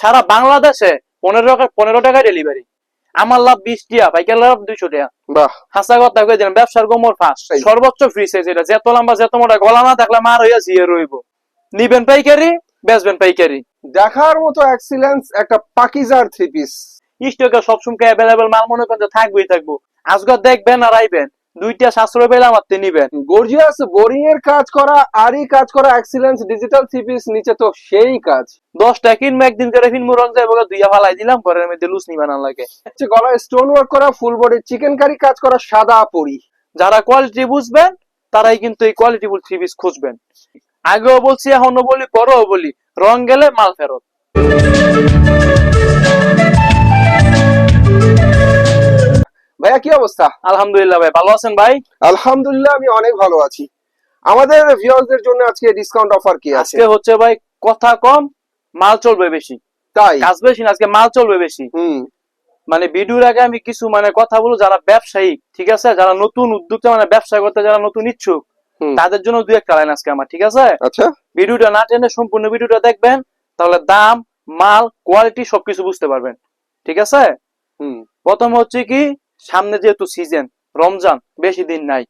সারা বাংলাদেশে পনেরো টাকা পনেরো টাকা ডেলিভারি আমার লাভ বিশ টিয়া পাইকার লাভ দুইশো বাহ। হাসা কথা কই দিলাম ব্যবসার গোমর ফাঁস। সর্বোচ্চ ফ্রি সাইজ এটা। যত লম্বা যত মোটা গলা না থাকলে মার হইয়া জিয়ে রইব। নিবেন পাইকারি বেচবেন পাইকারি। দেখার মতো এক্সিলেন্স একটা পাকিজার থ্রি পিস স্টকে সবসময় অ্যাভেলেবেল মাল মনে করেন থাকবেই থাকব। আজকে দেখবেন আর আইবেন। দুইটা সাশ্রয় পেলে আমার নিবেন। গর্জিয়াস বোরিং এর কাজ করা আরই কাজ করা এক্সিলেন্স ডিজিটাল থ্রি পিস নিচে তো সেই কাজ। দশটা কিনবো একদিন করে ফিনমু রং যাইব দুইয়া ফালাই দিলাম পরের মধ্যে লুস নিবা না লাগে। হচ্ছে গলায় স্টোন ওয়ার্ক করা ফুল বডি চিকেন কারি কাজ করা সাদা পরি। যারা কোয়ালিটি বুঝবেন তারাই কিন্তু এই কোয়ালিটি থ্রি পিস খুঁজবেন। আগেও বলছি এখনও বলি পরেও বলি রং গেলে মাল ফেরত। ভাইয়া কি অবস্থা? আলহামদুলিল্লাহ ভাই ভালো আছেন ভাই? আলহামদুলিল্লাহ আমি অনেক ভালো আছি। আমাদের ভিউয়ারদের জন্য আজকে ডিসকাউন্ট অফার কি আছে? আজকে হচ্ছে ভাই কথা কম মাল চলবে বেশি। তাই? কাজ বেশি না আজকে মাল চলবে বেশি। হুম। মানে ভিডিওর আগে আমি কিছু মানে কথা বলব যারা ব্যবসায়ী ঠিক আছে? যারা নতুন উদ্যোক্তা মানে ব্যবসা করতে যারা নতুন ইচ্ছুক তাদের জন্য দুই একটা লাইন আজকে আমার ঠিক আছে? আচ্ছা। ভিডিওটা না টেনে সম্পূর্ণ ভিডিওটা দেখবেন তাহলে দাম মাল কোয়ালিটি সবকিছু বুঝতে পারবেন ঠিক আছে? হুম। প্রথম হচ্ছে কি সামনে যেহেতু সিজন রমজান বেশি দিন নাই।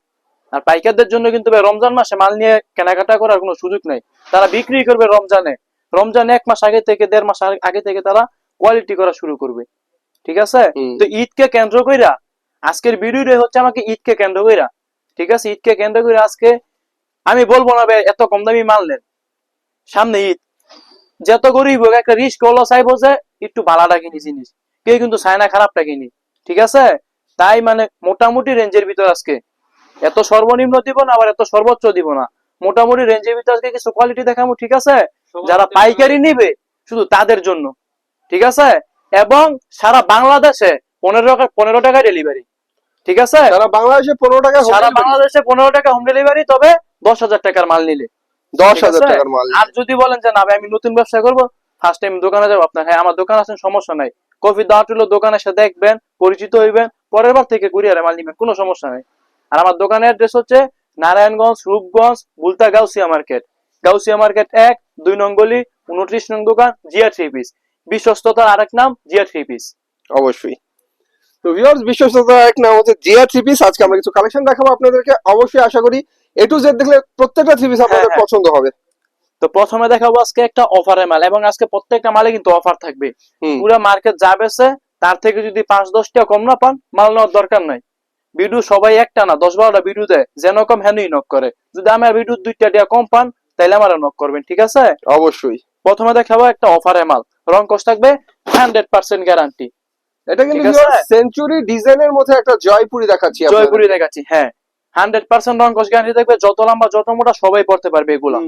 আর পাইকারদের জন্য কিন্তু রমজান মাসে মাল নিয়ে কেনাকাটা করার কোনো সুযোগ নেই। তারা বিক্রি করবে রমজানে। রমজানে এক মাস আগে থেকে দেড় মাস আগে- থেকে তারা কোয়ালিটি করা শুরু করবে। ঠিক আছে। তো ঈদকে কেন্দ্র কইরা আজকের ভিডিওটা হচ্ছে আমাকে ঈদকে কেন্দ্র কইরা। ঠিক আছে? ঈদকে কেন্দ্র করে আজকে আমি বলব না এত কম দামি মাল নেন। সামনে ঈদ। যত গরিব একটা রিস্ক হলো চাইব যে একটু ভালাটা কিনি জিনিস। কেউ কিন্তু চায় না খারাপটা কিনি। ঠিক আছে? তাই মানে মোটামুটি রেঞ্জের ভিতর আজকে। এত সর্বনিম্ন দিব না আবার এত সর্বোচ্চ দিব না। মোটামুটি রেঞ্জের ভিতর আজকে কিছু কোয়ালিটি দেখাবো ঠিক আছে? যারা পাইকারি নিবে শুধু তাদের জন্য ঠিক আছে? এবং সারা বাংলাদেশে পনেরো টাকা পনেরো টাকা ডেলিভারি ঠিক আছে? সারা বাংলাদেশে পনেরো টাকা সারা বাংলাদেশে পনেরো টাকা হোম ডেলিভারি তবে দশ হাজার টাকার মাল নিলে। দশ হাজার টাকার মাল আর যদি বলেন যে না ভাই আমি নতুন ব্যবসা করব ফার্স্ট টাইম দোকানে যাব আপনার হ্যাঁ আমার দোকান আছেন সমস্যা নাই। কফি দাওয়াত হলো দোকানে এসে দেখবেন পরিচিত হইবেন পরের বার থেকে কুরিয়ারে মাল নিবেন কোনো সমস্যা নাই। আর আমার দোকানের অ্যাড্রেস হচ্ছে নারায়ণগঞ্জ রূপগঞ্জ বুলতা গাউসিয়া মার্কেট। গাউসিয়া মার্কেট এক দুই নং গলি উনত্রিশ নং দোকান জিয়া থ্রি পিস। বিশ্বস্ততার আরেক নাম জিয়া থ্রি পিস। অবশ্যই। তো ভিউয়ার্স বিশ্বস্ততা এক নাম হচ্ছে জিয়া থ্রি পিস। আজকে আমরা কিছু কালেকশন দেখাবো আপনাদেরকে। অবশ্যই আশা করি এ টু জেড দেখলে প্রত্যেকটা থ্রি পিস আপনাদের হ্যাঁ। পছন্দ হবে। তো প্রথমে দেখাবো আজকে একটা অফারের মাল এবং আজকে প্রত্যেকটা মালে কিন্তু অফার থাকবে। পুরো মার্কেট যা বেছে তার থেকে যদি পাঁচ দশটা কম না পান মাল নেওয়ার দরকার নাই। ভিডিও সবাই একটা না দশ বারোটা ভিডিও দেয় যেন কম হেনই নক করে। যদি আমার ভিডিও দুইটা দিয়া কম পান তাহলে আমার নক করবেন ঠিক আছে? অবশ্যই। প্রথমে দেখাবো একটা অফারের মাল। রং কস থাকবে হান্ড্রেড পার্সেন্ট গ্যারান্টি এটা কিন্তু সেঞ্চুরি ডিজাইনের মধ্যে একটা জয়পুরি দেখাচ্ছি জয়পুরি দেখাচ্ছি হ্যাঁ। হান্ড্রেড পার্সেন্ট রং কস গ্যারান্টি থাকবে যত লম্বা যত মোটা সবাই পড়তে পারবে এগুলো।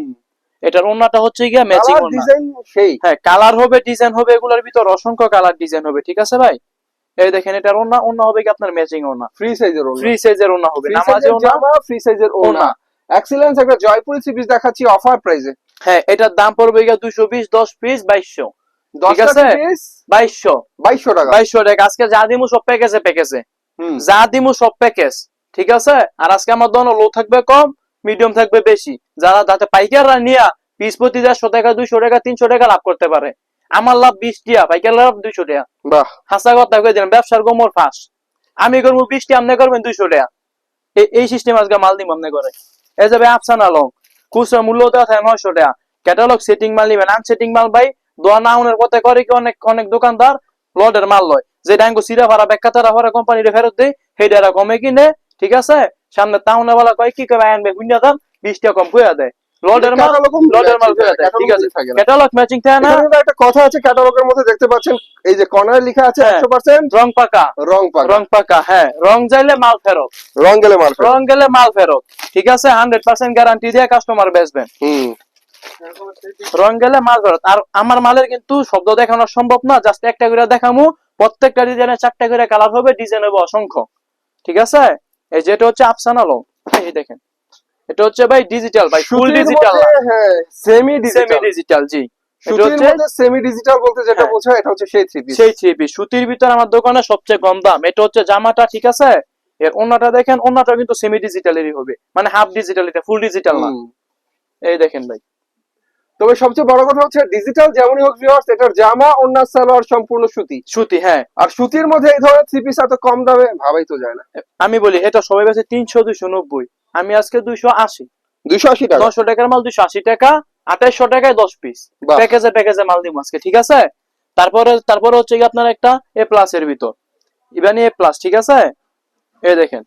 এটার ওন্নাটা হচ্ছে গিয়া ম্যাচিং ওন্না ডিজাইন সেই। হ্যাঁ কালার হবে ডিজাইন হবে এগুলোর ভিতর অসংখ্য কালার ডিজাইন হবে ঠিক আছে ভাই? এই দেখেন এটার ওন্না ওন্না হবে কি আপনার ম্যাচিং ওন্না ফ্রি সাইজের ওনা ফ্রি সাইজের ওন্না হবে নামাজে ওন্না ফ্রি সাইজের ওনা ওড়না। এক্সিলেন্স একটা জয়পুরি থ্রি পিস দেখাচ্ছি অফার প্রাইসে হ্যাঁ এটার দাম পড়বে গিয়া দুইশো বিশ দশ পিস বাইশশো। দশটা আছে? পিস বাইশশো। বাইশশো টাকা। বাইশশো টাকা। আজকে যা দিমু সব প্যাকেজে প্যাকেজে হুম। যা দিমু সব প্যাকেজ ঠিক আছে? আর আজকে আমার দোনো লো থাকবে কম মিডিয়াম থাকবে বেশি। যারা যাতে পাইকাররা নিয়া পিস প্রতি দেড়শো টাকা দুইশো টাকা তিনশো টাকা লাভ করতে পারে। আমার লাভ বিশ টিয়া পাইকার লাভ দুইশো টাকা বাহ। হাসা কথা কয়ে দিলাম ব্যবসার গোমর ফাঁস। আমি করব বিশ টি আপনি করবেন দুইশো টাকা এই- সিস্টেম আজকে মাল দিম আপনি করে। এ যাবে আফসানা লং খুচরা মূল্য দেওয়া থাকে নয়শো টাকা ক্যাটালগ সেটিং মাল নিবেন আনসেটিং মাল ভাই দোয়া নাউনের পথে করে কি অনেক অনেক দোকানদার লডের মাল লয়। যে ডাঙ্গো সিরা ভাড়া ব্যাখ্যা তারা ভাড়া কোম্পানির ফেরত দেয় সেইটা কমে কিনে ঠিক আছে? সামনে বেলা কয় কি কবে আনবে? শূন্য দাম বিশ টাকা কম করে দেয়। লডের মাল লডের মাল করে দেয় ঠিক আছে। ক্যাটালগ ম্যাচিং থাকে না? একটা কথা আছে ক্যাটালগের মধ্যে দেখতে পাচ্ছেন এই যে কর্নারে লেখা আছে হ্যাঁ। একশো পার্সেন্ট রং পাকা। রং পাকা। রং পাকা হ্যাঁ। রং যাইলে মাল ফেরত। রং গেলে মাল। রং গেলে মাল ফেরত। ঠিক আছে? হান্ড্রেড পার্সেন্ট গ্যারান্টি দিয়ে কাস্টমার বেচবেন। হুম। রং গেলে মাল ফেরত। আর আমার মালের কিন্তু শব্দ দেখানো সম্ভব না জাস্ট একটা করে দেখামু। প্রত্যেকটা ডিজাইনে চারটা করে কালার হবে ডিজাইন হবে অসংখ্য। ঠিক আছে? এই যেটা হচ্ছে আফসানা লং এই দেখেন। এটা হচ্ছে ভাই ডিজিটাল ভাই ফুল ডিজিটাল হ্যাঁ সেমি সেমি ডিজিটাল জি সেমি ডিজিটাল বলতে যেটা হ্যাঁ। বোঝায় এটা হচ্ছে সেই থ্রি পিস সেই থ্রি পিস সুতির ভিতর আমার দোকানে সবচেয়ে কম দাম। এটা হচ্ছে জামাটা ঠিক আছে? এর অন্যটা দেখেন অন্যটা কিন্তু সেমি ডিজিটালেরই হবে। মানে হাফ ডিজিটাল এটা ফুল ডিজিটাল না। এই দেখেন ভাই। তবে সবচেয়ে বড় কথা হচ্ছে ডিজিটাল যেমনই হোক ভিউয়ার্স এটার জামা অন্য সালোয়ার সম্পূর্ণ সুতি। সুতি হ্যাঁ। আর সুতির মধ্যে এই ধরনের থ্রি পিস এত কম দামে ভাবাই তো যায় না। আমি বলি এটা সবাই বেছে তিনশো দুইশো নব্বই। আমি আজকে দুইশো আশি। দুইশো আশি টাকা। নশো টাকার মাল দুইশো আশি টাকা আঠাইশশো টাকায় দশ পিস। প্যাকেজে প্যাকেজে মাল দিব আজকে ঠিক আছে? তারপরে তারপরে হচ্ছে কি আপনার একটা এ প্লাস এর ভিতর। ইভেন এ প্লাস ঠিক আছে? এই দেখেন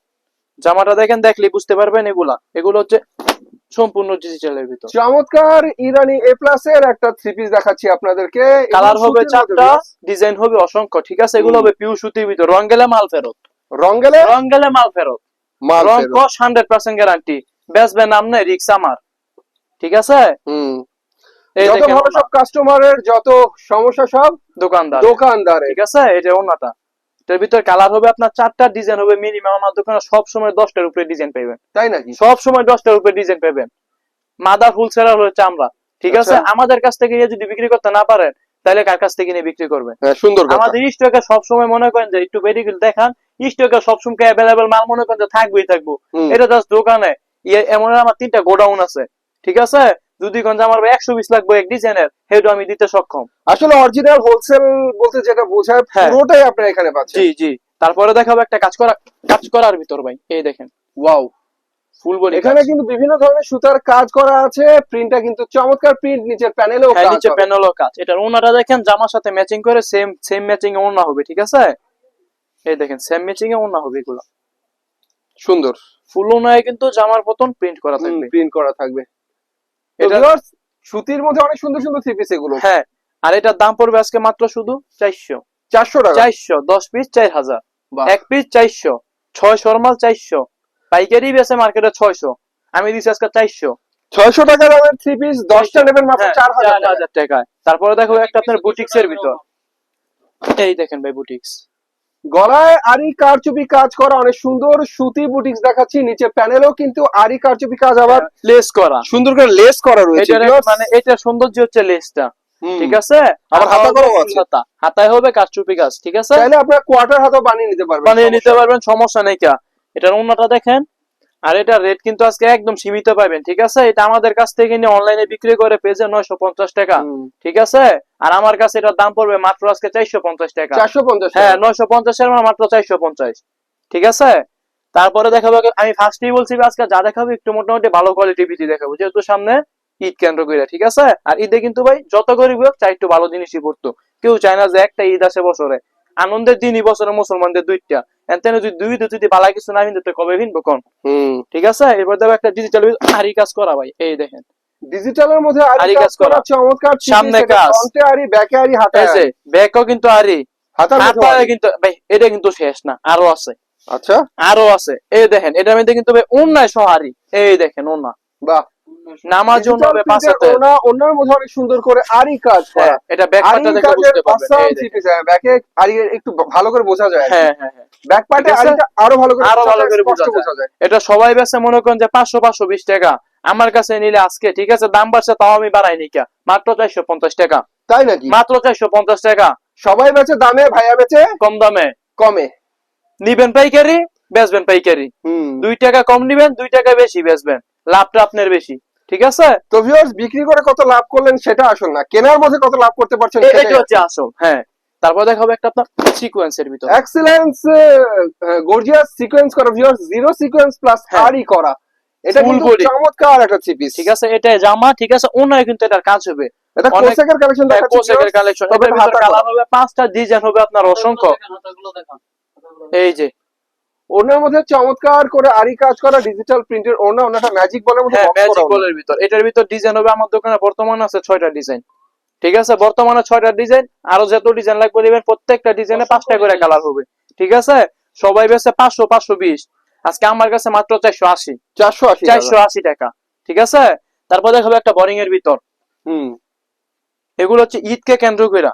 জামাটা দেখেন দেখলে বুঝতে পারবেন এগুলা। এগুলো হচ্ছে সম্পূর্ণ ডিজিটালের ভিতর। চমৎকার ইরানি এ প্লাস এর একটা থ্রি পিস দেখাচ্ছি আপনাদেরকে। কালার হবে চারটা ডিজাইন হবে অসংখ্য ঠিক আছে? এগুলো হবে পিউ সুতির ভিতর। রং গেলে মাল ফেরত। রং গেলে? রং গেলে মাল ফেরত। রং। কস হান্ড্রেড পার্সেন্ট গ্যারান্টি বেচবে নাম নেই রিক্স আমার। ঠিক আছে? হুম। যত ভালো সব কাস্টমারের যত সমস্যা সব দোকানদার দোকানদার ঠিক আছে? এটা ওনাটা। এটার ভিতর কালার হবে আপনার চারটা ডিজাইন হবে মিনিমাম আমার দোকানে সব সময় দশটার উপরে ডিজাইন পাবেন তাই নাকি? সব সময় দশটার উপরে ডিজাইন পাবেন মাদার ফুল সেলার হচ্ছে আমরা ঠিক আছে? আচ্ছা। আমাদের কাছ থেকে নিয়ে যদি বিক্রি করতে না পারেন তাহলে কার কাছ থেকে নিয়ে বিক্রি করবেন? হ্যাঁ সুন্দর আমাদের স্টকে সবসময় মনে করেন যে একটু বেরিয়ে দেখান স্টকে সবসময় অ্যাভেলেবেল মাল মনে করেন যে থাকবেই থাকব। এটা জাস্ট দোকানে ইয়ে এমন আমার তিনটা গোডাউন আছে ঠিক আছে? যদি যে আমার একশো বিশ লাগবে এক ডিজাইনের সেটা আমি দিতে সক্ষম। আসলে অরিজিনাল হোলসেল বলতে যেটা বোঝায় হ্যাঁ। পুরোটাই আপনারা এখানে পাচ্ছেন। জি জি। তারপরে দেখাবো একটা কাজ করা কাজ করার ভিতর ভাই এই দেখেন। ওয়াও ফুল বডি এখানে কিন্তু বিভিন্ন ধরনের সুতার কাজ করা আছে প্রিন্টটা কিন্তু চমৎকার প্রিন্ট নিচের প্যানেলেও কাজ নিচে হবে। প্যানেলও কাজ। এটার ওনাটা দেখেন জামার সাথে ম্যাচিং করে সেম সেম ম্যাচিং এ ওনা হবে ঠিক আছে? এই দেখেন সেম ম্যাচিং এ ওনা হবে এগুলো। সুন্দর। ফুল ওনায় কিন্তু জামার মতন প্রিন্ট করা থাকবে। প্রিন্ট করা থাকবে। এটা- সুতির মধ্যে অনেক সুন্দর সুন্দর থ্রি পিস এগুলো। হ্যাঁ আর এটার দাম পড়বে আজকে মাত্র শুধু চারশো। চারশো টাকা? চারশো দশ পিস চার হাজার। এক পিস চারশো ছয়শো মাল চারশো। পাইকারি বেছে মার্কেটে ছয়শো। আমি দিচ্ছি আজকে চারশো। ছয়শো টাকা দামের থ্রি পিস দশটা নেবেন মাত্র হ্যাঁ, চার হাজার টাকায়। তারপরে দেখো একটা আপনার বুটিক্স এর ভিতর। এই দেখেন ভাই বুটিক্স গলায় আরি কারচুপি কাজ করা অনেক সুন্দর সুতি বুটিক্স দেখাচ্ছি নিচে প্যানেলও কিন্তু আরি কারচুপি কাজ আবার লেস করা। সুন্দর করে লেস করা রয়েছে মানে এটা সৌন্দর্য হচ্ছে লেসটা ঠিক আছে? আবার হাতা করাও হাতা হাতায় হবে কারচুপি কাজ ঠিক আছে? তাহলে আপনারা কোয়ার্টার হাতও বানিয়ে নিতে পারবেন বানিয়ে নিতে পারবেন সমস্যা নেই কা। এটার অন্যটা দেখেন। আর এটা রেট কিন্তু আজকে একদম সীমিত পাবেন ঠিক আছে? এটা আমাদের কাছ থেকে নিয়ে অনলাইনে বিক্রি করে পেজে নয়শো পঞ্চাশ টাকা ঠিক আছে? আর আমার কাছে এটার দাম পড়বে মাত্র আজকে চারশো পঞ্চাশ টাকা। চারশো পঞ্চাশ হ্যাঁ নয়শো পঞ্চাশের মাত্র চারশো পঞ্চাশ ঠিক আছে? তারপরে দেখাবো আমি ফার্স্টেই বলছি আজকে যা দেখাবো একটু মোটামুটি ভালো কোয়ালিটি ভিত্তি দেখাবো যেহেতু সামনে ঈদ কেন্দ্র করে ঠিক আছে? আর ঈদে কিন্তু ভাই যত গরিব হোক চাই একটু ভালো জিনিসই পড়তো। কেউ চায় না যে একটা ঈদ আসে বছরে। আনন্দের দিনই বছরে মুসলমানদের দুইটা। এনতেন যদি দুই তো যদি বালা কিছু না কবে ভিনবো কোন? ঠিক আছে? এরপর দেখো একটা ডিজিটাল আরি কাজ করা ভাই এই দেখেন। ডিজিটালের মধ্যে আরি কাজ করা। করা চমৎকার সামনে কাজ। ফ্রন্টে আরি ব্যাকে আরি হাতে আরি। ব্যাগও কিন্তু আরি। হাতার। কিন্তু ভাই এটা কিন্তু শেষ না আরও আছে। আচ্ছা। আরও আছে। এই দেখেন এটার মধ্যে কিন্তু ভাই অন্যায় সহারি এই দেখেন ওনা বাহ। পাঁচ এর হাতে। ওনা ওনার মধ্যে অনেক সুন্দর করে আরি কাজ করা। হ্যাঁ, এটা ব্যাক পার্টটা দেখে বুঝতে পারবেন। এই দেখেন। ব্যাকে আরি একটু ভালো করে বোঝা যায় হ্যাঁ হ্যাঁ হ্যাঁ। ব্যাক পার্টে আরিটা আরও ভালো করে আরও ভালো করে বোঝা যায়। এটা সবাই মনে করেন যে পাঁচশো পাঁচশো বিশ টাকা। আমার কাছে নিলে আজকে ঠিক আছে? দাম বাড়ছে তাও আমি বাড়াই নি কা? মাত্র চারশো পঞ্চাশ টাকা। তাই নাকি? মাত্র চারশো পঞ্চাশ টাকা। সবাই বেচে দামে ভাইয়া বেচে কম দামে। কমে। নিবেন পাইকারি বেচবেন পাইকারি। হুম। দুই টাকা কম নিবেন দুই টাকা বেশি বেচবেন। লাভটা আপনার বেশি। ঠিক আছে? তো ভিউয়ার্স বিক্রি করে কত লাভ করলেন সেটা আসল না। কেনার মধ্যে কত লাভ করতে পারছেন এটা হচ্ছে? আসল হ্যাঁ। তারপর দেখাবো একটা আপনার সিকুয়েন্সের ভিতর। এক্সেলেন্স গর্জিয়াস সিকোয়েন্স করা ভিউয়ার্স জিরো সিকোয়েন্স প্লাস। আরি করা। এটা কিন্তু চমৎকার একটা থ্রি পিস ঠিক আছে এটা জামা ঠিক আছে ওনায় কিন্তু এটার কাজ হবে। এটা কোসেকের কালেকশন হ্যাঁ, দেখাচ্ছি কালেকশন তবে এটার এটা ভিতর হাতা কালার হবে পাঁচটা ডিজাইন হবে আপনার অসংখ্য। এই যে ওনার মধ্যে চমৎকার করে আরি কাজ করা ডিজিটাল প্রিন্টের ওনা ওনাটা ম্যাজিক বলের মধ্যে হ্যাঁ ম্যাজিক বলের ভিতর। এটার ভিতর ডিজাইন হবে আমার দোকানে বর্তমানে আছে ছয়টা ডিজাইন ঠিক আছে? বর্তমানে ছয়টা ডিজাইন আরও যত ডিজাইন লাগবে নেবেন প্রত্যেকটা ডিজাইনে পাঁচটা করে কালার হবে। ঠিক আছে? সবাই বেছে পাঁচশো পাঁচশো বিশ। আজকে আমার কাছে মাত্র চারশো আশি। চারশো আশি চারশো আশি টাকা। ঠিক আছে? তারপর দেখাবো একটা বোরিং এর ভিতর। হুম। এগুলো হচ্ছে ঈদকে কেন্দ্র করে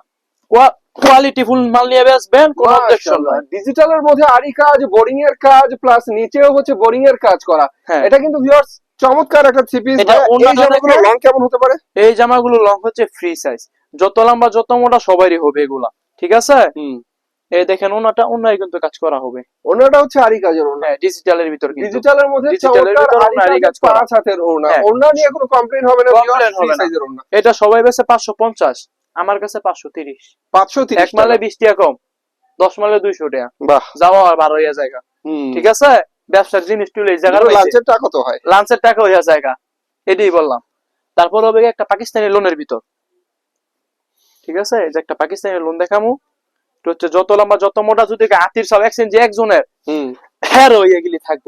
কোয়ালিটি ফুল মাল নিয়ে বেচবেন কোনো অবজেকশন নাই। ডিজিটালের মধ্যে আরি কাজ বোরিং এর কাজ প্লাস নিচেও হচ্ছে বোরিং এর কাজ করা। হ্যাঁ। এটা কিন্তু ভিউয়ার্স চমৎকার একটা থ্রি এটা এই জামাগুলো লং কেমন হতে পারে? এই জামাগুলো লং হচ্ছে ফ্রি সাইজ যত লম্বা যত মোটা সবারই হবে এগুলা। ঠিক আছে? হুম। এই দেখেন ওনাটা অন্যায় কিন্তু কাজ করা হবে। ওনাটা হচ্ছে আরি কাজের ওনা হ্যাঁ ডিজিটালের ভিতর কিন্তু। ডিজিটালের মধ্যে ডিজিটালের ভিতরে আরি ওনা, আরি কাজ করা। পাঁচ হাতের ওনা হ্যাঁ। ওনা নিয়ে কোনো কমপ্লেন হবে না Complain হবে না। এটা সবাই বেছে পাঁচশো পঞ্চাশ। আমার কাছে পাঁচশো তিরিশ। পাঁচশো এক তিরিশ মালে বিশ টাকা কম দশ মালে দুইশো টাকা। বাহ। যাওয়া আর বারো হইয়া জায়গা। ঠিক আছে? ব্যবসার জিনিস তুলে জায়গা লাঞ্চের টাকা কত হয়। লাঞ্চের টাকা হইয়া জায়গা। এটাই বললাম। তারপর হবে একটা পাকিস্তানি লোনের ভিতর। ঠিক আছে? যে একটা পাকিস্তানি লোন দেখামু। হচ্ছে যত লম্বা যত মোটা যদি আতির সব এক্সচেঞ্জ একজনের হ্যাঁ হইয়া গেলি থাকব।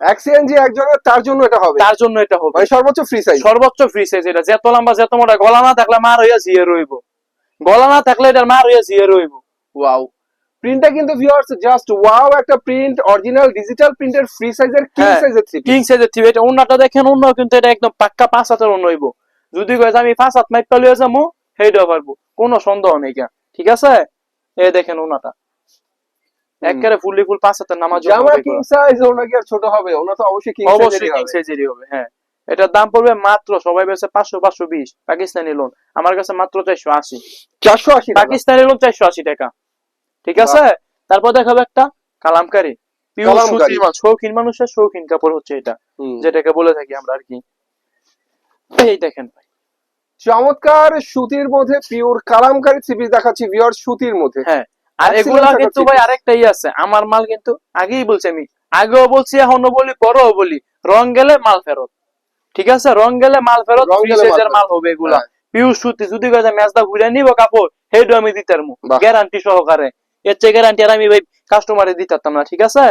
এক্সচেঞ্জ একজনের তার জন্য এটা হবে। তার জন্য এটা হবে। মানে সর্বোচ্চ ফ্রি সাইজ সর্বোচ্চ ফ্রি সাইজ এটা। যত লম্বা যত মোটা গলা না থাকলে মার হইয়া জিয়ে রইব। গলা না থাকলে এটার মার হইয়া জিয়ে রইব। ওয়াও প্রিন্টটা কিন্তু ভিউয়ার্স জাস্ট ওয়াও একটা প্রিন্ট অরিজিনাল ডিজিটাল প্রিন্টের ফ্রি সাইজের কিং। সাইজের থ্রি কিং সাইজের থ্রি এটা অন্যটা দেখেন অন্য কিন্তু এটা একদম পাক্কা পাঁচ হাতের অন্য হইব। যদি কয়ে আমি পাঁচ হাত মাইপা লইয়া যাব সেইটাও পারব। কোনো সন্দেহ নেই কেন ঠিক আছে? এ দেখেন ওনাটা একেবারে ফুলি ফুল পাঁচ হাতের নামাজ জামা কিং সাইজ ওনা কি আর ছোট হবে ওনা তো অবশ্যই কিং অবশ্যই কিং সাইজেরই হবে হ্যাঁ। এটার দাম পড়বে মাত্র সবাই বেছে পাঁচশো পাঁচশো বিশ পাকিস্তানি লোন আমার কাছে মাত্র চারশো আশি। চারশো আশি পাকিস্তানি লোন চারশো আশি টাকা। ঠিক আছে? তারপর দেখাবো একটা কালামকারি। শৌখিন মানুষের শৌখিন কাপড় হচ্ছে এটা। যেটাকে বলে থাকি আমরা আর কি। এই দেখেন ভাই। চমৎকার সুতির মধ্যে পিওর কালামকারী থ্রি দেখাচ্ছি ভিউয়ার্স সুতির মধ্যে। হ্যাঁ। আর এগুলা কিন্তু ভাই। আরেকটাই আছে। আমার মাল কিন্তু আগেই বলছি আমি। আগেও বলছি এখনও বলি পরেও বলি। রং গেলে মাল ফেরত। ঠিক আছে? রং গেলে মাল ফেরত মাল হবে এগুলা। হ্যাঁ। সুতি যদি ম্যাচটা ঘুরে নিব কাপড় সেইটা আমি দিতে পারব বাহ। গ্যারান্টি সহকারে। এর চেয়ে গ্যারান্টি আর আমি ভাই কাস্টমারে দিতে পারতাম না ঠিক আছে?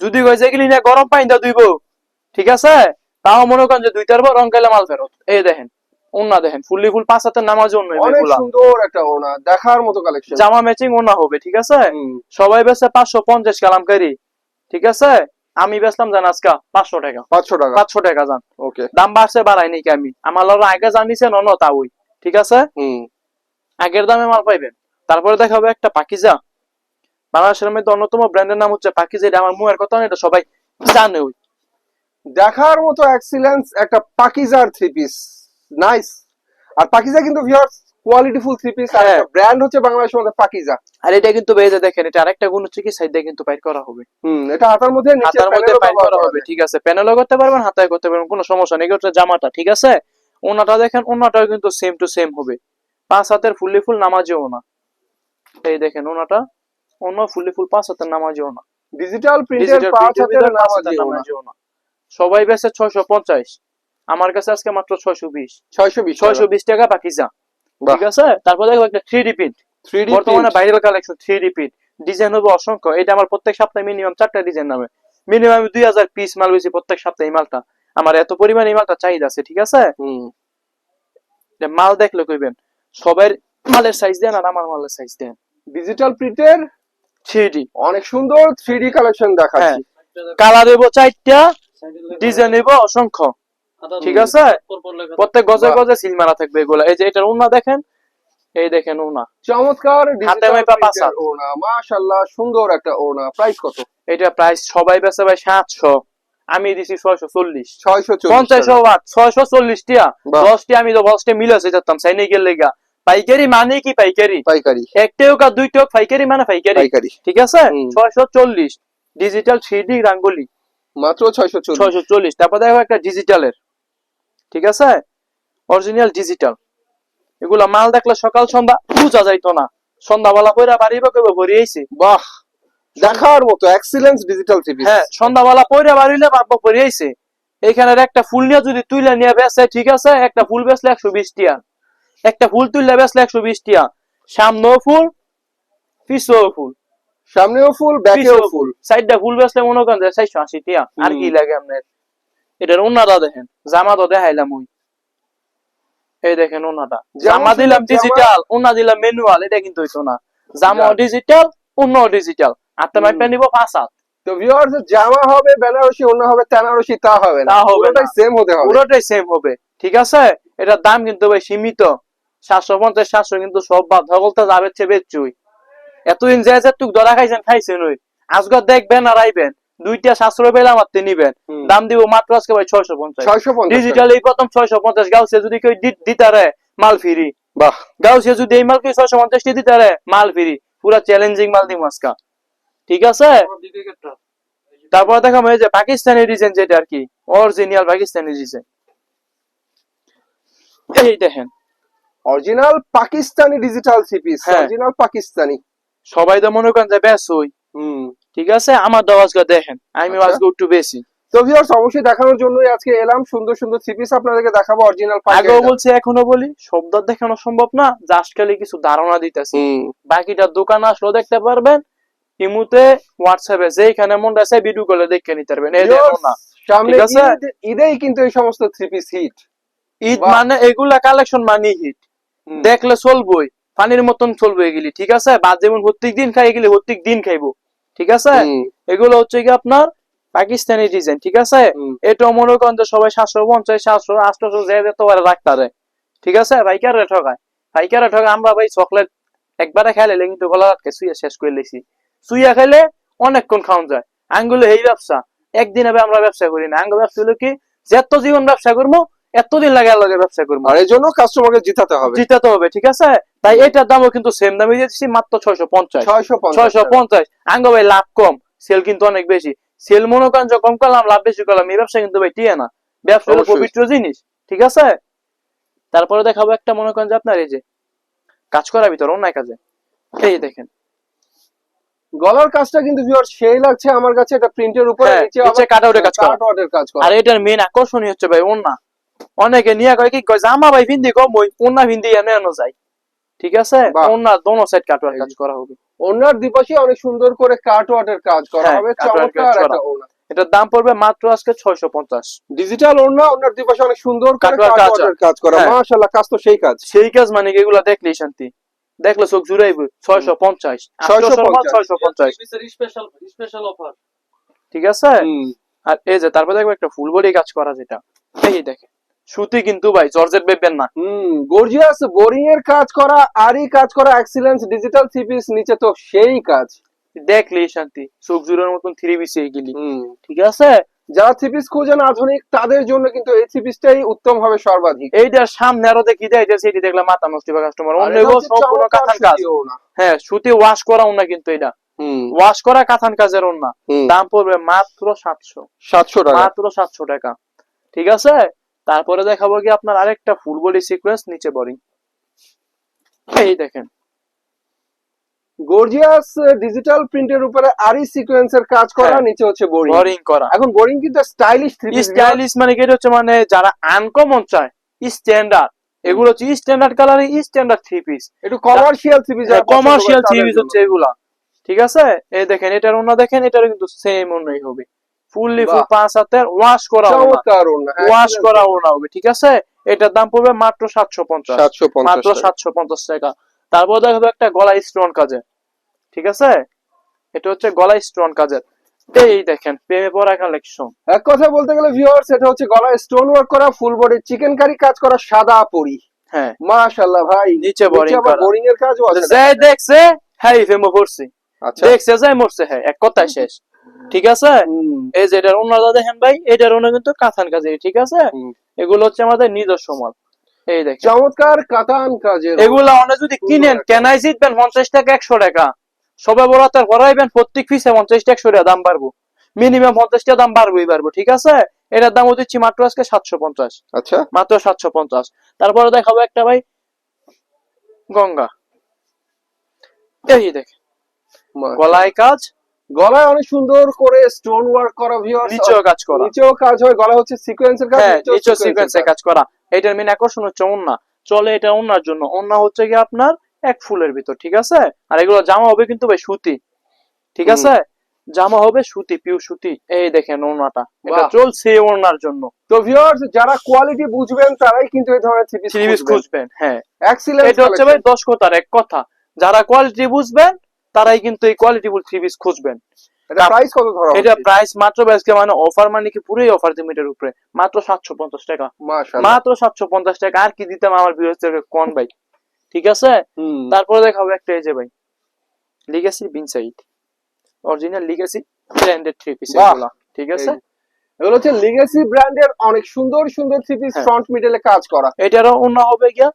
যদি কয়ে যে এগুলি না গরম পানি দা দুইব ঠিক আছে? তাও মনে করেন যে দুই তারবো রং গেলে মাল ফেরত। এই দেখেন। ওনা দেখেন ফুললি ফুল পাঁচ হাতের নামাজ অন্য অনেক সুন্দর একটা ওনা দেখার মতো কালেকশন জামা ম্যাচিং ওনা হবে ঠিক আছে? সবাই বেচে পাঁচশো পঞ্চাশ কালামকারি ঠিক আছে? আমি বেচলাম জান আজকা পাঁচশো টাকা। পাঁচশো টাকা। পাঁচশো টাকা জান। ওকে। দাম বাড়ছে বাড়াই নাকি আমি। আমার লড়া আগে জানিছে নন তা ওই ঠিক আছে? আগের দামে মাল পাইবেন। তারপরে দেখা হবে একটা পাকিজা। বাংলাদেশের মধ্যে অন্যতম ব্র্যান্ডের নাম হচ্ছে পাকিজা এটা আমার মুয়ের কথা এটা সবাই জানে ওই। দেখার মতো এক্সিলেন্স একটা পাকিজার থ্রি পিস নাইস আর পাকিজা কিন্তু viewers quality full three piece আর। ব্র্যান্ড হচ্ছে বাংলাদেশের মধ্যে পাকিজা আর এটা কিন্তু বেজে দেখেন এটা আরেকটা গুণ হচ্ছে কি সাইডে কিন্তু পাইট করা হবে। হুম এটা হাতার মধ্যে হাতার মধ্যে পাইট করা হবে ঠিক আছে। প্যানেলও করতে পারবেন হাতায় করতে পারবেন কোনো সমস্যা নেই। এটা জামাটা ঠিক আছে? ওনাটা দেখেন ওনাটাও কিন্তু সেম টু সেম হবে। পাঁচ হাতের ফুললি ফুল নামাজে ওনা এই দেখেন ওনাটা অন্য ফুললি ফুল পাঁচ হাতের নামাজে ওনা ডিজিটাল প্রিন্টের পাঁচ হাতের ভিতরে পাঁচ হাতের নামাজি ওনা নামাজে ওনা সবাই ছয়শো পঞ্চাশ। আমার কাছে আজকে মাত্র ছয়শো বিশ। ছয়শো বিশ ছয়শো বিশ টাকা পাকিজা ঠিক আছে? তারপর দেখো একটা থ্রি ডি প্রিন্ট বর্তমানে viral collection three D print design হবে অসংখ্য। এটা আমার প্রত্যেক সপ্তাহে মিনিমাম চারটা ডিজাইন নামে। মিনিমাম দুই হাজার পিস মাল বেশি প্রত্যেক সপ্তাহে এই মালটা। আমার এত পরিমাণ এই মালটা চাহিদা আছে ঠিক আছে? মাল দেখলে কইবেন সবার মালের সাইজ দেন আর আমার মালের সাইজ দেন। ডিজিটাল প্রিন্টের থ্রি ডি অনেক সুন্দর থ্রি ডি কালেকশন হ্যাঁ। দেখাচ্ছি কালার দেবো চারটা ডিজাইন দেবো অসংখ্য। ঠিক আছে? প্রত্যেক গজে গজে সিল মারা থাকবে এগুলা। এই যে এটার উন্না দেখেন এই দেখেন উন্না চমৎকার হাতে মাশাআল্লাহ সুন্দর একটা ওড়না প্রাইস কত? এটা প্রাইস সবাই বেচে ভাই সাতশো। আমি দিছি ছয়শো চল্লিশ। ছয়শো পঞ্চাশ ওয়াট ছয়শো চল্লিশ টিয়া। বাহ। দশটি আমি তো দশটা মিলেছে যেতাম সাইনিকের লেগা। পাইকারি মানে কি পাইকারি? পাইকারি। একটাও কা দুইটাও পাইকারি মানে পাইকারি। পাইকারি। ঠিক আছে? হুম। ছয়শো চল্লিশ। ডিজিটাল থ্রি ডি রাঙ্গুলি। মাত্র ছয়শো চল্লিশ। ছয়শো চল্লিশ। তারপর দেখো একটা ডিজিটালের ঠিক আছে? অরিজিনাল ডিজিটাল এগুলা মাল দেখলে সকাল সন্ধ্যা বুঝা যাইতো না। সন্ধ্যাবেলা পয়রা বাড়ি বা কেউ ভরি আইছে। বাহ! দেখার মতো এক্সিলেন্স ডিজিটাল পিস হ্যাঁ সন্ধ্যাবেলা পয়রা বাড়িলে বাবা ভরি আইছে। এইখানের একটা ফুল নিয়ে যদি তুইলে নিয়ে বেসে ঠিক আছে? একটা ফুল বেচলে একশো বিশ টিয়া। একটা ফুল তুললে বেচলে একশো বিশ টিয়া। সামনেও ফুল পিছও ফুল। সামনেও ফুল ব্যাকেও ফুল। সাইডটা ফুল বেচলে মনে করেন যে চারশো আশি টিয়া। আর কি লাগে আপনার? এটার ওনাটা দেখেন জামা তো দেখাইলাম ওই। এই দেখেন যেমন জামা দিলাম ডিজিটাল ওনা দিলাম ম্যানুয়াল এটা কিন্তু হইতো না। জামা। ডিজিটাল অন্য ডিজিটাল আর তোমার। প্যান্ট নিবো পাঁচ হাত। তো ভিউয়ার্স জামা হবে বেনারসি অন্য হবে তেনারসি তা হবে না। তা হবে না। সেম হতে হবে। পুরোটাই সেম হবে। ঠিক আছে? এটার দাম কিন্তু ভাই সীমিত। সাতশো পঞ্চাশ সাতশো কিন্তু সব বাদ। ধগলতে যাবে চেবে চুই এতদিন যে টুক ধরা খাইছেন খাইছেন ওই আজকে দেখবেন আর আইবেন। দুইটা সাতশো পেলাম আর নিবেন। দাম দিব মাত্র আজকে ভাই ছয়শো পঞ্চাশ। ছয়শো পঞ্চাশ ডিজিটাল এই প্রথম ছয়শো পঞ্চাশ গাউসে যদি কেউ দিতারে মাল ফিরি। বাহ। গাউসে যদি এই মাল কেউ ছয়শো পঞ্চাশ দিতারে মাল ফিরি। পুরা চ্যালেঞ্জিং মাল দিম আজকা। ঠিক আছে? তারপর দেখাবো এই যে পাকিস্তানি ডিজাইন যেটা আর কি। অরিজিনাল পাকিস্তানি ডিজাইন এই দেখেন। অরিজিনাল পাকিস্তানি ডিজিটাল সিপিস হ্যাঁ। অরিজিনাল পাকিস্তানি। সবাই তো মনে করেন যে ব্যাস হই। হুম। ঠিক আছে? আমার দাও দেখেন। আমি আচ্ছা। আজকে একটু বেশি। তো ভিউয়ার্স অবশ্যই দেখানোর জন্য আজকে এলাম। সুন্দর সুন্দর সিপিস আপনাদেরকে দেখাবো অরিজিনাল আগেও বলছি এখনও বলি শব্দ দেখানো সম্ভব না জাস্ট খালি কিছু ধারণা দিতেছি। বাকিটা দোকান আসলেও দেখতে পারবেন ইমুতে হোয়াটসঅ্যাপে যেখানে মন আছে ভিডিও কলে দেখে নিতে পারবেন এই যে Viewers, না। সামনে ঠিক আছে? ঈদ- ঈদেই কিন্তু এই সমস্ত থ্রি পিস হিট ঈদ মানে এগুলা কালেকশন মানে হিট দেখলে চলবই পানির মতন চলবে এগুলি ঠিক আছে? বাদ যেমন প্রত্যেক দিন খাই এগুলি প্রত্যেক দিন খাইবো। ঠিক আছে? এগুলো হচ্ছে কি আপনার পাকিস্তানি ডিজাইন ঠিক আছে? এটা মনে করেন যে সবাই সাতশো পঞ্চাশ সাতশো আটশো যে যেতে পারে রাখতারে ঠিক আছে? পাইকারে ঠকায়। পাইকারে ঠকায় আমরা ভাই চকলেট একবারে খাইলে কিন্তু গলা রাখকে সুইয়া শেষ করে লেছি। সুইয়া খাইলে অনেকক্ষণ খাওয়া যায়। আঙ্গুলো এই ব্যবসা। একদিন হবে আমরা ব্যবসা করি না। আঙ্গ ব্যবসা হলো কি যত জীবন ব্যবসা করব এতদিন লাগে আলাদা ব্যবসা করব। আর এই জন্য কাস্টমারকে জিতাতে হবে। জিতাতে হবে ঠিক আছে? তাই এটার দামও কিন্তু সেম দামে দিয়েছি মাত্র ছয়শো পঞ্চাশ। ছয়শো পঞ্চাশ। আঙ্গ ভাই লাভ কম। সেল কিন্তু অনেক বেশি। সেল মনে করেন কম করলাম লাভ বেশি করলাম। এই ব্যবসা কিন্তু ভাই টিয়ে না। ব্যবসা হলো পবিত্র জিনিস ঠিক আছে? তারপরে দেখাবো একটা মনে করেন যে আপনার এই যে কাজ করার ভিতর অন্য কাজে। এই দেখেন। গলার কাজটা কিন্তু ভিউয়ার সেই লাগছে আমার কাছে এটা প্রিন্টের উপরে হ্যাঁ, নিচে করা। কাটআউটের কাজ করা। আর এটার মেন আকর্ষণীয় হচ্ছে ভাই অন্য অনেকে নিয়ে কয় কি কয় জামা ভাই ভিন্দি কম ওই অন্য ভিন্দি এনে আনো যায়। ঠিক আছে? বাহ। দোনো সাইড কাটোয়ার কাজ করা হবে। ওনার দুপাশে অনেক সুন্দর করে কাটওয়ার্টের কাজ করা হ্যাঁ, হবে। চমৎকার একটা ওনা এটার দাম পড়বে মাত্র আজকে ছয়শো পঞ্চাশ। ডিজিটাল ওনা ওনার দুপাশে অনেক সুন্দর কাজ কাজ করা। হ্যাঁ। মাশাআল্লাহ কাজ তো সেই কাজ। সেই কাজ মানে কি এগুলা দেখলেই শান্তি। দেখলে চোখ জুড়াইব। ছয়শো পঞ্চাশ। 650 ছয়শো পঞ্চাশ। স্পেশাল স্পেশাল অফার ঠিক আছে? আর এই যে তারপরে দেখব একটা ফুল বডি কাজ করা যেটা। এই দেখে সুতি কিন্তু ভাই জর্জেট বেবেন না। হুম গর্জিয়াস বোরিং এর কাজ করা আরই কাজ করা এক্সিলেন্স ডিজিটাল থ্রি পিস নিচে তো সেই কাজ। দেখলেই শান্তি চোখ জুড়ার মতন থ্রি পিসে গেলি। হুম। ঠিক আছে? যারা থ্রি পিস খোঁজেন আধুনিক তাদের জন্য কিন্তু এই থ্রি পিসটাই উত্তম হবে সর্বাধিক। এইটার সামনে আরও দেখি দেয় যে সেটি দেখলে মাথা নষ্ট হবে কাস্টমার অন্য সম্পূর্ণ চমৎকার কাতান কাজ। হ্যাঁ সুতি ওয়াশ করা না কিন্তু এটা। ওয়াশ করা কাতান কাজের হুম। দাম পড়বে মাত্র সাতশো। সাতশো টাকা। মাত্র সাতশো টাকা। ঠিক আছে? তারপরে দেখাবো কি আপনার আরেকটা ফুল বডি সিকোয়েন্স নিচে বডি এই দেখেন। গর্জিয়াস ডিজিটাল প্রিন্টের উপরে সিকোয়েন্সের কাজ করা হ্যাঁ। নিচে হচ্ছে বোরিং বোরিং করা। এখন বোরিং কিন্তু স্টাইলিশ স্টাইলিশ মানে কি হচ্ছে মানে যারা আনকমন চায় স্ট্যান্ডার্ড এগুলো হচ্ছে স্ট্যান্ডার্ড কালারে স্ট্যান্ডার্ড থ্রি পিস একটু commercial three piece commercial three piece হচ্ছে এগুলা। ঠিক আছে? এই দেখেন এটার অন্য দেখেন এটারও কিন্তু সেম অন্যই হবে। Fully full. পাঁচ হাতের ওয়াশ করা ওয়াশ করা ওনা হবে ঠিক আছে? এটার দাম পড়বে মাত্র সাতশো পঞ্চাশ। মাত্র সাতশো পঞ্চাশ টাকা। তারপর দেখাবো একটা গলা স্টোন কাজে ঠিক আছে? এটা হচ্ছে গলা স্টোন কাজের। এই দেখেন প্রেমে পড়া কালেকশন এক কথা বলতে গেলে ভিউয়ার্স এটা হচ্ছে গলায় স্টোন ওয়ার্ক করা ফুল বডি চিকেন কারি কাজ করা সাদা পরি। হ্যাঁ। মাশাআল্লাহ ভাই। নিচে আবার করা। বোরিং এর কাজও আছে। দেখছে হ্যাঁ প্রেমে পড়ছি। আচ্ছা। দেখছে যাই মরছে হ্যাঁ এক কথায় শেষ। ঠিক আছে? এই যে এটার অন্যটা দেখেন ভাই এটার অন্য কিন্তু কাথান কাজে ঠিক আছে? এগুলো হচ্ছে আমাদের নিজস্ব মাল। এই দেখেন। চমৎকার কাতান কাজের এগুলা অনেক যদি কিনেন কেনাই জিতবেন পঞ্চাশ টাকা একশো টাকা। সবে বড়াতে ভরাইবেন প্রত্যেক পিসে পঞ্চাশ টাকা একশো টাকা দাম বাড়বো। মিনিমাম পঞ্চাশ টাকা দাম বাড়বোই বাড়বো ঠিক আছে? এটার দাম দিচ্ছি মাত্র আজকে সাতশো পঞ্চাশ। আচ্ছা। মাত্র সাতশো পঞ্চাশ। তারপরে দেখাবো একটা ভাই গঙ্গা। এই দেখেন। মা- গলায় কাজ গলায় অনেক সুন্দর করে স্টোন ওয়ার্ক করা ভিউয়ার্স নিচেও কাজ করা। নিচেও কাজ হয় গলা হচ্ছে সিকোয়েন্সের কাজ হ্যাঁ নিচেও নিচেও সিকোয়েন্সে কাজ। করা। এটার মেন আকর্ষণ হচ্ছে ওন্না। চলে এটা ওন্নার জন্য। ওন্না হচ্ছে কি আপনার এক ফুলের ভিতর ঠিক আছে? আর এগুলো জামা হবে কিন্তু ভাই সুতি ঠিক আছে? জামা হবে সুতি পিউ সুতি। এই দেখেন ওন্নাটা। এটা চলছে ওন্নার জন্য। তো ভিউয়ার্স যারা কোয়ালিটি বুঝবেন তারাই কিন্তু এই ধরনের থ্রি পিস খুঁজবেন। হ্যাঁ। এক্সিলেন্ট এটা হচ্ছে ভাই দশ কথার এক কথা। যারা কোয়ালিটি বুঝবেন তারাই কিন্তু এই কোয়ালিটি থ্রি পিস খুঁজবেন। এটা প্রাইস কত ধরা এটা প্রাইস মাত্র আজকে মানে অফার মানে কি পুরোই অফার লিমিটের উপরে। মাত্র সাতশো পঞ্চাশ টাকা। মাত্র সাতশো পঞ্চাশ টাকা। আর কি দিতাম আমার বিরোধীদেরকে কোন ভাই? ঠিক আছে? তারপরে দেখাবো একটা এই যে ভাই। Legacy বিনসাইড original legacy branded three piece. ঠিক আছে? এগুলো হচ্ছে লিগেসি ব্র্যান্ডের অনেক সুন্দর সুন্দর থ্রি পিস। ফ্রন্ট মিডলে কাজ করা। এটারও অন্য হবে গিয়া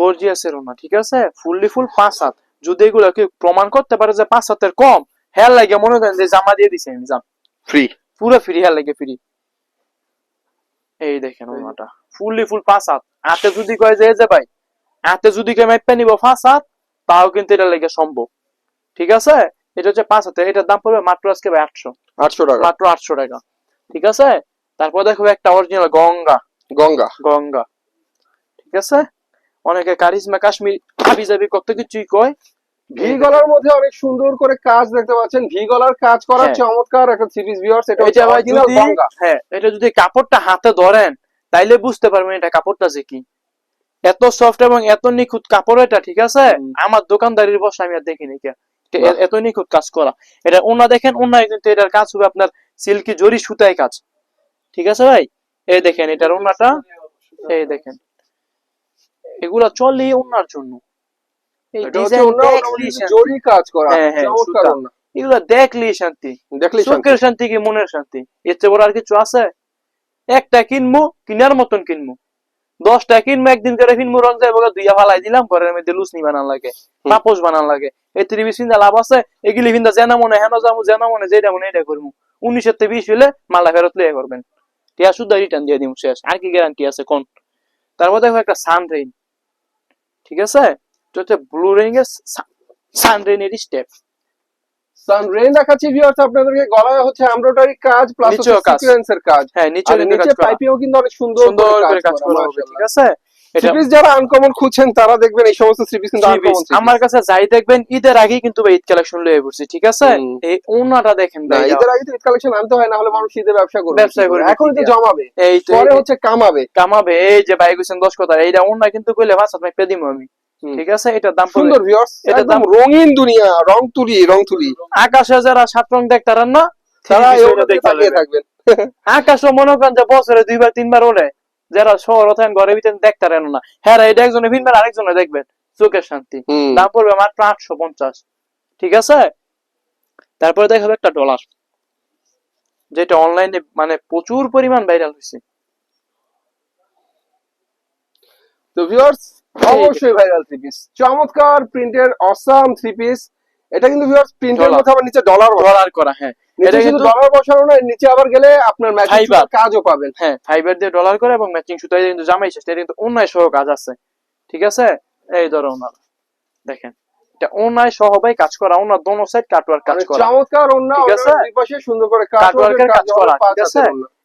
গর্জিয়াসের অন্য ঠিক আছে? ফুললি ফুল পাঁচ হাত। যদি এগুলো কেউ প্রমাণ করতে পারে যে পাঁচ হাতের কম হেয়ার লাগে মনে করেন যে জামা দিয়ে দিছে আমি জাম। ফ্রি পুরো ফ্রি হেয়ার লাগে ফ্রি এই দেখেন ওনাটা। ফুললি ফুল পাঁচ হাত। হাতে যদি কয় যে যে ভাই হাতে যদি কেউ মাইপা নিব পাঁচ হাত তাও কিন্তু এটা লেগে সম্ভব। ঠিক আছে? এটা হচ্ছে পাঁচ হাতে এটার দাম পড়বে মাত্র আজকে ভাই আটশো। আটশো টাকা। মাত্র আটশো টাকা। ঠিক আছে? তারপর দেখো একটা অরিজিনাল গঙ্গা। গঙ্গা। গঙ্গা। ঠিক আছে? অনেকে কারিজমা কাশ্মীর হাবি যাবি কত কিছুই কয়। ভি গলার মধ্যে অনেক সুন্দর করে কাজ দেখতে পাচ্ছেন। ভি গলার কাজ করা হ্যাঁ। চমৎকার একটা সিরিজ ভিউয়ার্স এটা হচ্ছে অরিজিনাল হ্যাঁ এটা যদি কাপড়টা হাতে ধরেন তাইলে বুঝতে পারবেন এটা কাপড়টা যে কি। এত সফট এবং এত নিখুঁত কাপড় এটা ঠিক আছে? আমার দোকানদারির বসে আমি আর দেখিনি কে। এত নিখুঁত কাজ করা। এটা ওনা দেখেন ওনায় কিন্তু এটার কাজ হবে আপনার সিল্কি জরি সুতায় কাজ। ঠিক আছে ভাই? এই দেখেন এটার ওনাটা এই দেখেন। এগুলা চলে ওনার জন্য। এই ডিজাইন দেখলি শান্তি। জরি কাজ করা। হ্যাঁ, হ্যাঁ, চমৎকার ওনা এগুলা দেখলি শান্তি। দেখলি চোখের শান্তি কি মনের শান্তি? এর চেয়ে বড় আর কিছু আছে? একটা কিনবো কিনার মতন কিনবো দশটা কিনবো একদিন করে কিনবো রং যাইবো দুইয়া ফালাই দিলাম ঘরের মধ্যে লুসনি বানান লাগে। পাপোশ বানান লাগে। এই ত্রিবিশ লাভ আছে? এগুলি ভিন্দা জেনা মনে হেন যাব জেনা মনে যেটা মনে এটা করব উনিশের থেকে বিশ হইলে মালা ফেরত লিয়ে করবেন। টিয়া শুদ্ধ রিটার্ন দিয়ে দিব শেষ। আর কি গ্যারান্টি আছে কোন? তারপর দেখো একটা সানরেইন ঠিক আছে? এটা হচ্ছে ব্লু রেইন এর সানরেইনের স্টেপ সানরেন দেখাচ্ছি ভিউয়ার্স আপনাদেরকে গলায় হচ্ছে এমব্রয়ডারি কাজ প্লাস। সিকোয়েন্সের কাজ। হ্যাঁ নিচে নিচে পাইপেও কিন্তু অনেক সুন্দর সুন্দর করে কাজ করা হবে ঠিক আছে? সিরিজ যারা আনকমন খুঁজছেন তারা দেখবেন এই সমস্ত সিরিজ কিন্তু আনকমন আমার কাছে যাই দেখবেন ঈদের আগেই কিন্তু ঈদ কালেকশন লয়ে পড়ছি ঠিক আছে? এই ওনাটা দেখেন ভাই ঈদের আগে ঈদ কালেকশন আনতে হয় না হলে মানুষ ঈদে ব্যবসা করবে। ব্যবসা করবে এখন তো জমাবে। এই পরে হচ্ছে কামাবে। কামাবে এই যে ভাই গুছেন দশ কথা এইটা ওনা কিন্তু কইলে ভাষা তুমি পেদিম আমি। ঠিক আছে? এটার দাম সুন্দর ভিউয়ার্স এটার দাম- রঙিন দুনিয়া রং তুলি রং তুলি। আকাশে যারা সাত রং দেখতারেন না? তারা এই দেখতে থাকবেন। আকাশও মনে করেন যে বছরে দুইবার তিনবার ওড়ে যারা শহর থাকেন ঘরের ভিতরে দেখতারেন না। হ্যাঁ এটা একজনে ভিনবার আরেকজনে দেখবেন। চোখের শান্তি। দাম পড়বে মাত্র আটশো পঞ্চাশ। ঠিক আছে? তারপরে দেখাবে একটা ডলার। যেটা অনলাইনে মানে প্রচুর পরিমাণ ভাইরাল হয়েছে তো ভিউয়ার্স অবশ্যই ভাইরাল থ্রি পিস চমৎকার প্রিন্টের অসাম থ্রি পিস এটা কিন্তু ভিউয়ার্স প্রিন্টের মধ্যে আবার নিচে ডলার ডলার করা হ্যাঁ। এটা কিন্তু ডলার বসানো না নিচে আবার গেলে আপনার ম্যাচিং। কাজও পাবেন। হ্যাঁ ফাইবার দিয়ে ডলার করে এবং ম্যাচিং সুতায় কিন্তু জামাই শেষ এটা কিন্তু অন্যায় সহ কাজ আছে। ঠিক আছে? এই ধরো ওনার। দেখেন এটা অন্যায় সহ ভাই কাজ করা ওনার দোনো সাইড কাটওয়ার কাজ মানে করা। চমৎকার অন্য ঠিক আছে? দুই পাশে সুন্দর করে কাটওয়ার্কের কাজ করা ঠিক আছে?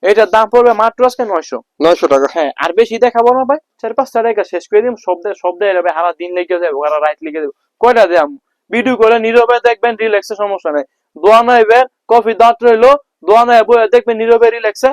এটার দাম পড়বে মাত্র আজকে নয়শো। নয়শো টাকা। হ্যাঁ আর বেশি দেখাবো না ভাই চার পাঁচটা টাকা শেষ করে দিম শব্দে শব্দে যাবে হারা দিন লেগে যাবে হারা রাত লেগে যাবে। কয়টা দেয়াম? ভিডিও করে নীরবে দেখবেন রিল্যাক্সে সমস্যা নেই। দোয়া নাইবেন কফি দাঁত রইল, দোয়া নাই বইয়া দেখবেন নীরবে রিল্যাক্সে